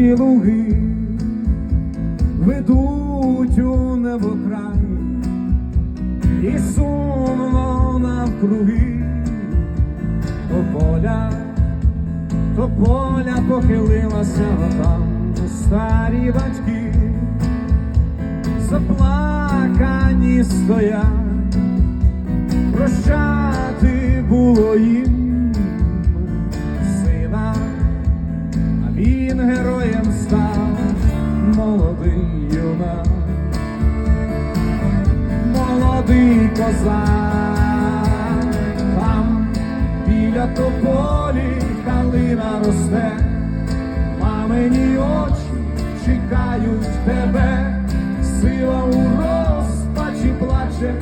Ці луги ведуть у небокрай і сумно навкруги, то поля, то поля похилилася там старі батьки, заплакані стоять, став молодий юнак. Молодий козак, там біля тополі калина росте, мамині очі чекають тебе, сила у розпачі плаче,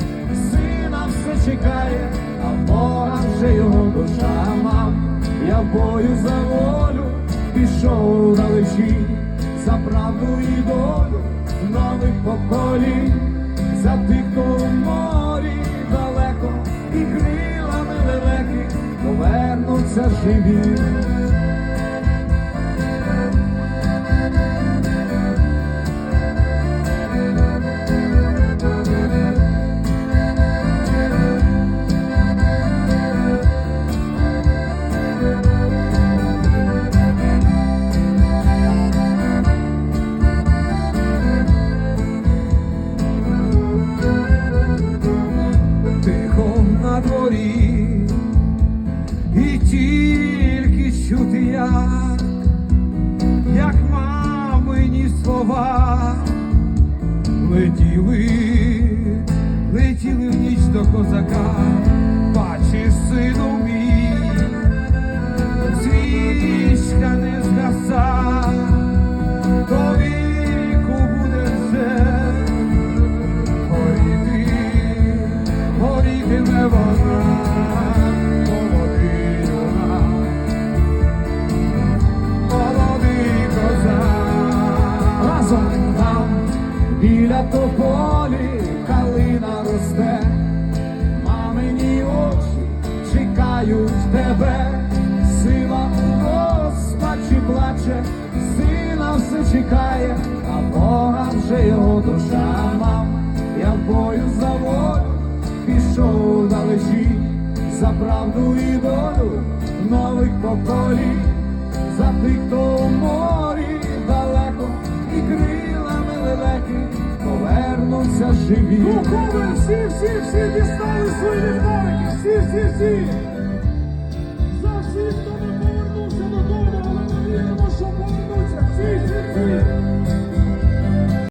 сина все чекає, а Бога вже його душа мам, я бою за волю пішов далечі, за правду і долю нових поколінь за тих, хто в морі далеко і крилами лелеки повернуться живі. Як, як мамині слова. Летіли, летіли в ніч до козака, біля тополі калина росте, мамині очі чекають тебе, сила у розпачі плаче, сина все чекає, а Бога вже його душа мав, я в бою за волю пішов далечі, за правду і долю нових поколінь, за тих, хто в повернуться живі. Духові всі, всі, всі дістали свої ліхтарики, всі, всі, всі.